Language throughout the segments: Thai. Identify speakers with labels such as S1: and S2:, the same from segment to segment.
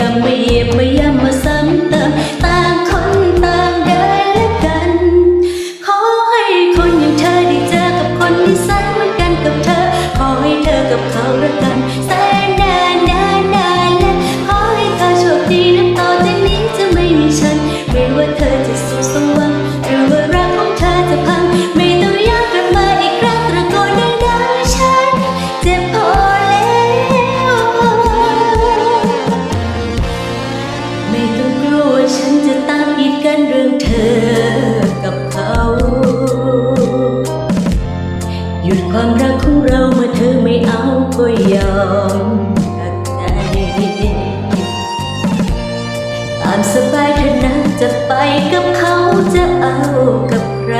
S1: ย่ำมาหยียบมาย่ำมาซ้ำเติมต่างคนต่างเดินและกัน ขอให้คนย่งเช้เจกับคนที่สัเหมือนกันกับเธอ ขอให้เธอกับเขาละกัน กับเขาจะเอากับใคร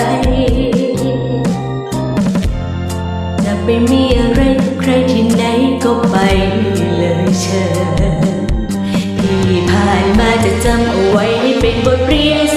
S1: จะไปมีอะไรใครที่ไหนก็ไปเลยเชิญที่ผ่านมาจะจำเอาไว้เป็นบทเรียน